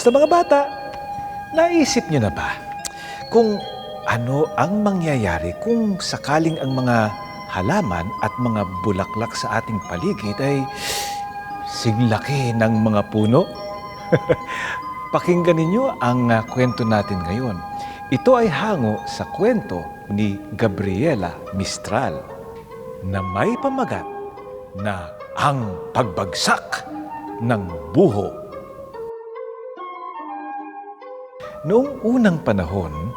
Kumusta mga bata? Naisip niyo na ba kung ano ang mangyayari kung sakaling ang mga halaman at mga bulaklak sa ating paligid ay singlaki ng mga puno? Pakinggan ninyo ang ah, kwento natin ngayon. Ito ay hango sa kwento ni Gabriela Mistral na may pamagat na ang pagbagsak ng buho. Noong unang panahon,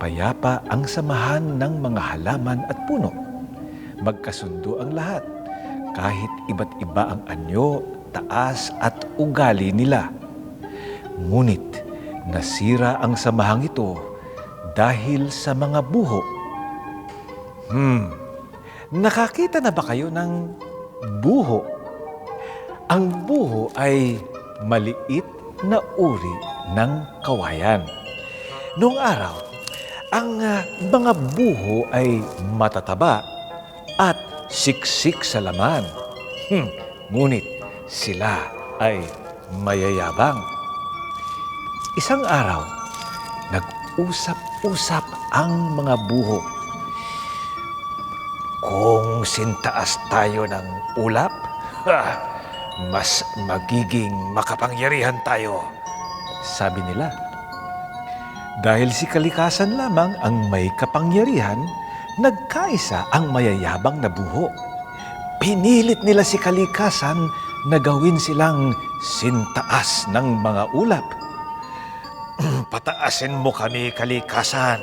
payapa ang samahan ng mga halaman at puno. Magkasundo ang lahat, kahit iba't iba ang anyo, taas at ugali nila. Ngunit nasira ang samahang ito dahil sa mga buho. Hmm, nakakita na ba kayo ng buho? Ang buho ay maliit na uri ng kawayan. Noong araw, ang ah, mga buho ay matataba at siksik sa laman. Hmm, ngunit sila ay mayayabang. Isang araw, nag-usap-usap ang mga buho. Kung sintaas tayo ng ulap, ha, mas magiging makapangyarihan tayo, sabi nila. Dahil si kalikasan lamang ang may kapangyarihan, nagkaisa ang mayayabang na buho. Pinilit nila si kalikasan na gawin silang sintaas ng mga ulap. Pataasin mo kami, kalikasan.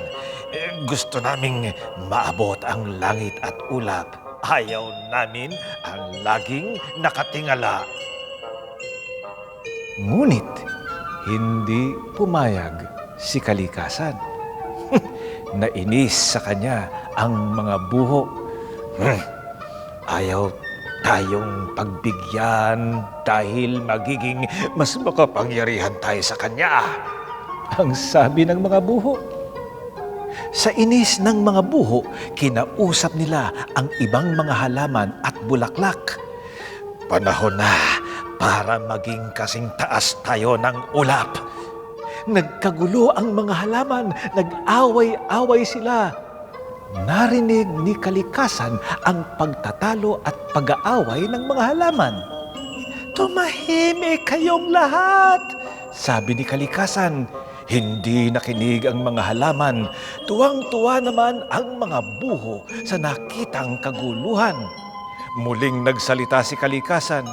Gusto naming maabot ang langit at ulap. Ayaw namin ang laging nakatingala. Ngunit, hindi pumayag si kalikasan. Nainis sa kanya ang mga buho. Hmm, Ayaw tayong pagbigyan dahil magiging mas makapangyarihan tayo sa kanya. Ang sabi ng mga buho. Sa inis ng mga buho, kinausap nila ang ibang mga halaman at bulaklak. Panahon na para maging kasing taas tayo ng ulap. Nagkagulo ang mga halaman, nag-away-away sila. Narinig ni kalikasan ang pagtatalo at pag-aaway ng mga halaman. Tumahimik kayong lahat, sabi ni kalikasan. Hindi nakinig ang mga halaman. Tuwang-tuwa naman ang mga buho sa nakitang kaguluhan. Muling nagsalita si kalikasan.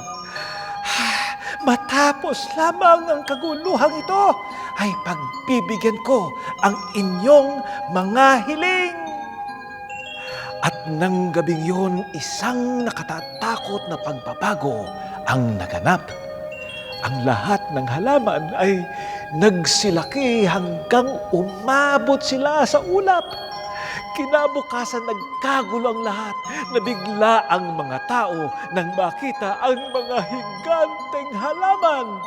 Matapos lamang ang kaguluhang ito, ay pagbibigyan ko ang inyong mga hiling. At nang gabing yun, isang nakatatakot na pagbabago ang naganap. Ang lahat ng halaman ay nagsilaki hanggang umabot sila sa ulap. Kinabukasan nagkagulo ang lahat, nabigla ang mga tao nang makita ang mga higanteng halaman.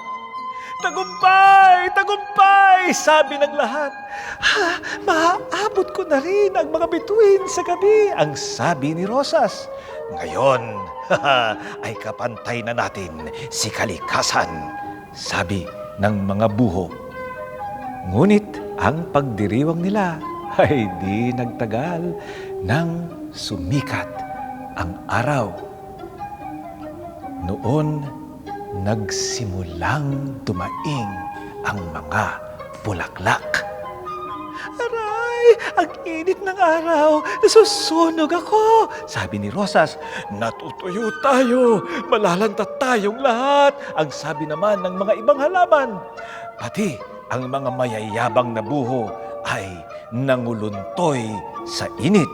Tagumpay! Tagumpay! Sabi ng lahat. Ha, maaabot ko na rin ang mga bituin sa gabi, ang sabi ni Rosas. Ngayon, ay kapantay na natin si kalikasan, sabi ng mga buho. Ngunit ang pagdiriwang nila ay di nagtagal nang sumikat ang araw. Noon, nagsimulang dumaing ang mga bulaklak. Aray, ang init ng araw, nasusunog ako, sabi ni Rosas. Natutuyo tayo, malalanta tayong lahat, ang sabi naman ng mga ibang halaman. Pati ang mga mayayabang na buho ay nanguluntoy sa init.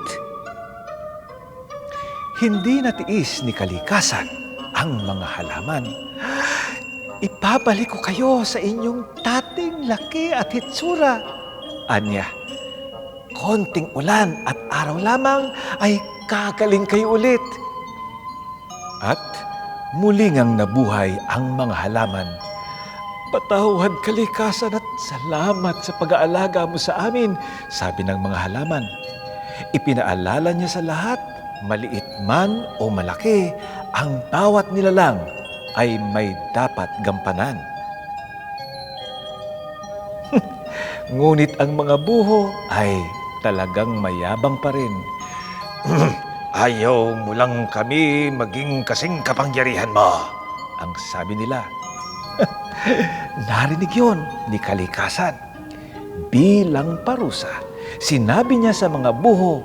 Hindi natiis ni kalikasan ang mga halaman. Ipabalik ko kayo sa inyong dating laki at hitsura. Anya, konting ulan at araw lamang ay kagaling kayo ulit. At muling ang nabuhay ang mga halaman. Patawad kalikasan at salamat sa pag-aalaga mo sa amin, sabi ng mga halaman. Ipinaalala niya sa lahat, maliit man o malaki, ang bawat nilalang ay may dapat gampanan. Ngunit ang mga buho ay talagang mayabang pa rin. Ayaw mo lang kami maging kasing kapangyarihan mo, ang sabi nila. Narinig yon ni Kalikasan. Bilang parusa, sinabi niya sa mga buho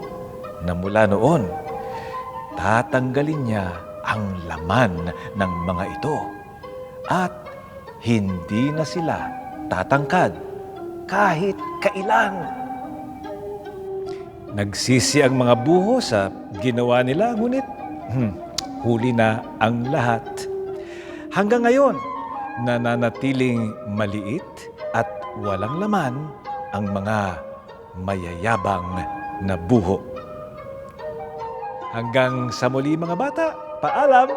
na mula noon, tatanggalin niya ang laman ng mga ito at hindi na sila tatangkad kahit kailan. Nagsisi ang mga buho sa ginawa nila, ngunit hmm, huli na ang lahat. Hanggang ngayon, nananatiling maliit at walang laman ang mga mayayabang na buho. Hanggang sa muli mga bata, paalam!